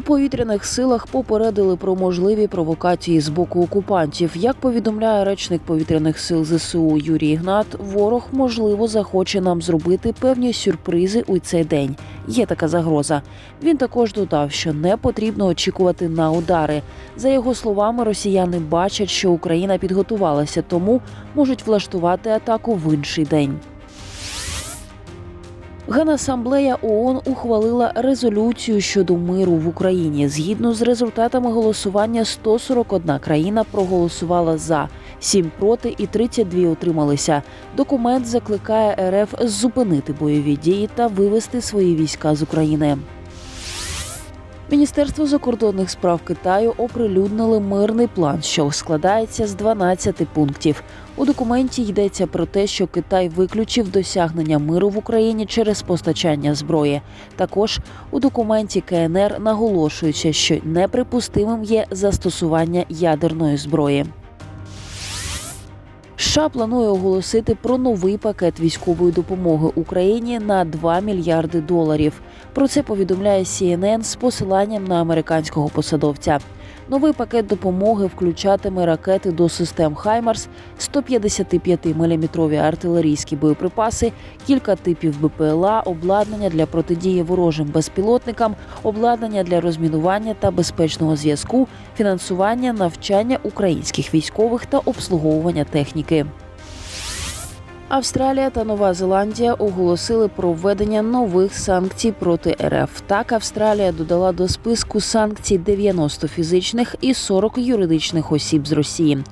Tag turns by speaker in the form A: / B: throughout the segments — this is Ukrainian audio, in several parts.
A: У повітряних силах попередили про можливі провокації з боку окупантів. Як повідомляє речник повітряних сил ЗСУ Юрій Ігнат, ворог можливо захоче нам зробити певні сюрпризи у цей день. Є така загроза. Він також додав, що не потрібно очікувати на удари. За його словами, росіяни бачать, що Україна підготувалася, тому можуть влаштувати атаку в інший день. Генасамблея ООН ухвалила резолюцію щодо миру в Україні. Згідно з результатами голосування, 141 країна проголосувала за, 7 проти і 32 отрималися. Документ закликає РФ зупинити бойові дії та вивести свої війська з України. Міністерство закордонних справ Китаю оприлюднили мирний план, що складається з 12 пунктів. У документі йдеться про те, що Китай виключив досягнення миру в Україні через постачання зброї. Також у документі КНР наголошується, що неприпустимим є застосування ядерної зброї. США планує оголосити про новий пакет військової допомоги Україні на 2 мільярди доларів. Про це повідомляє CNN з посиланням на американського посадовця. Новий пакет допомоги включатиме ракети до систем Хаймарс, 155-мм артилерійські боєприпаси, кілька типів БПЛА, обладнання для протидії ворожим безпілотникам, обладнання для розмінування та безпечного зв'язку, фінансування навчання українських військових та обслуговування техніки. Австралія та Нова Зеландія оголосили про введення нових санкцій проти РФ. Так, Австралія додала до списку санкцій 90 фізичних і 40 юридичних осіб з Росії.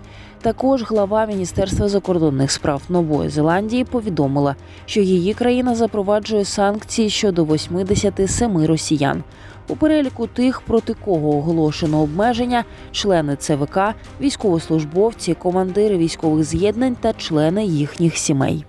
A: Також глава Міністерства закордонних справ Нової Зеландії повідомила, що її країна запроваджує санкції щодо 87 росіян. У переліку тих, проти кого оголошено обмеження, члени ЦВК, військовослужбовці, командири військових з'єднань та члени їхніх сімей.